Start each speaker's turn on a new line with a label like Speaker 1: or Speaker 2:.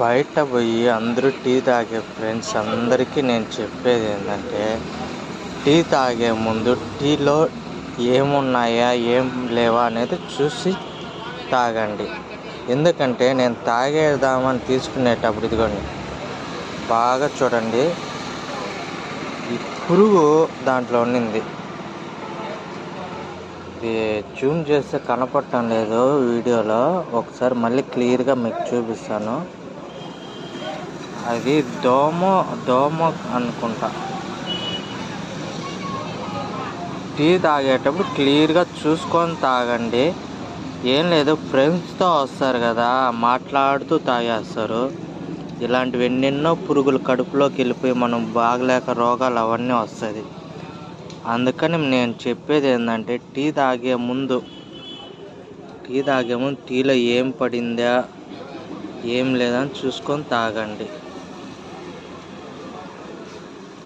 Speaker 1: బయట పోయి అందరూ టీ తాగే ఫ్రెండ్స్ అందరికీ నేను చెప్పేది ఏంటంటే టీ తాగే ముందు టీలో ఏమున్నాయా ఏం లేవా అనేది చూసి తాగండి. ఎందుకంటే నేను తాగేద్దామని తీసుకునేటప్పుడు ఇదిగోండి బాగా చూడండి ఈ పురుగు దాంట్లో ఉండింది. ఇది జూమ్ చేస్తే కనపడటం లేదు వీడియోలో ఒకసారి మళ్ళీ క్లియర్గా మీకు చూపిస్తాను. అది దోమ దోమ అనుకుంటా. టీ తాగేటప్పుడు క్లియర్గా చూసుకొని తాగండి. ఏం లేదు ఫ్రెండ్స్తో వస్తారు కదా మాట్లాడుతూ తాగేస్తారు. ఇలాంటివి ఎన్నెన్నో పురుగులు కడుపులోకి వెళ్ళిపోయి మనం బాగలేక రోగాలు అవన్నీ వస్తుంది అందుకని నేను చెప్పేది ఏంటంటే టీ తాగే ముందు టీ తాగే ముందు టీలో ఏం పడిందా ఏం లేదని చూసుకొని తాగండి.